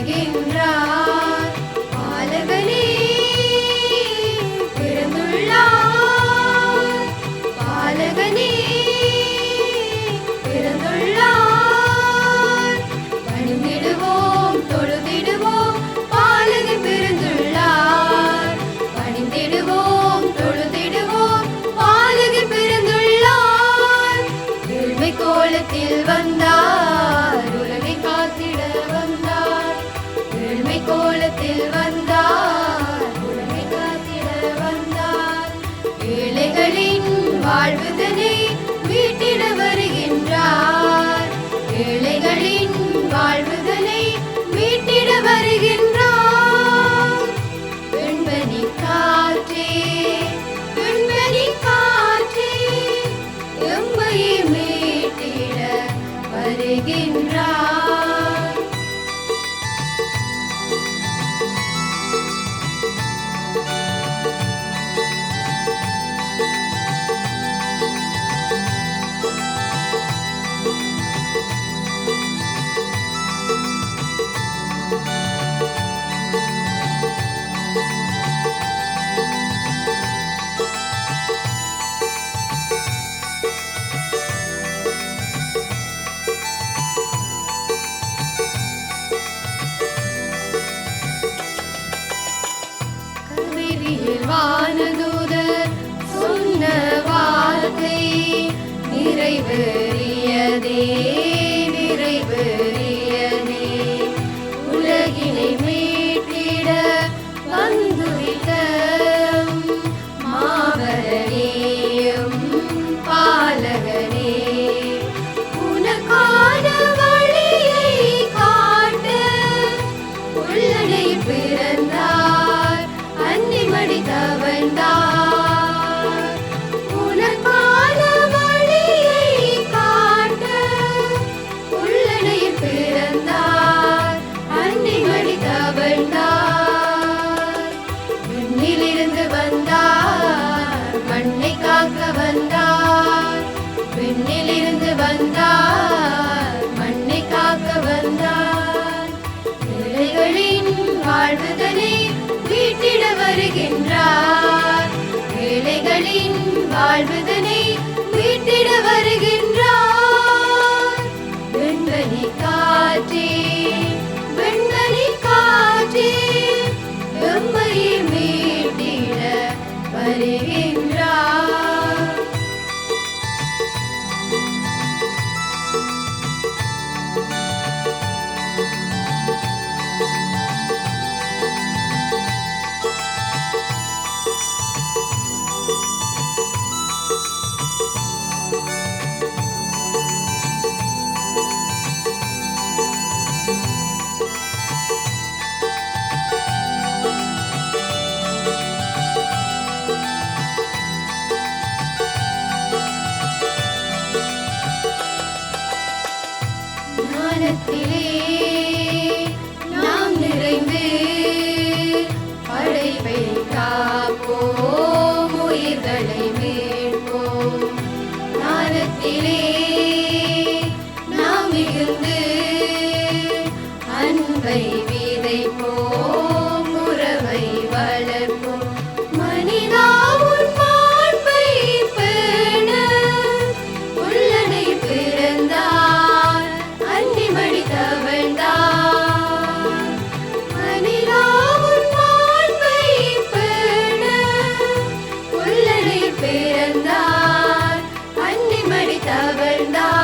வருகின்றார் பாலகனே பிறந்துள்ளார். பாலகனே பிறந்துள்ளார். பணிந்திடுவோம் தொழுதிடுவோம் பாலகன் பிறந்துள்ளார். பணிந்திடுவோம் தொழுதிடுவோம் பாலகன் பிறந்துள்ளார். கோலத்தில் வந்தார். ஏழைகளின் வாழ்வுதனை மீட்டிட வருகின்றார். ஏழைகளின் வானதூதர் சொன்ன வார்த்தை நிறைவு. வருகின்றார். ஏழைகளின் வாழ்வுதனை வீட்டிட வருகின்றார். வெண்மணி காற்றே வெண்மணி காற்றே எம்மையை மீட்டிட வருகின்றார் அன்பை விதைப்போம் உறவை வளர்ப்போம். மனிதா உன் மாண்பை பேண. உள்ளடை பிறந்தார் அன்னிமடி தவழ்ந்தார். மனிதா உன் மாண்பை பேண. உள்ளடை பிறந்தார் தவழ்ந்தார்.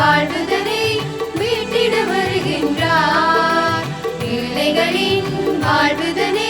வாழ்வுதனை மீட்டிட வருகின்றார். ஏழைகளின் வாழ்வுதனை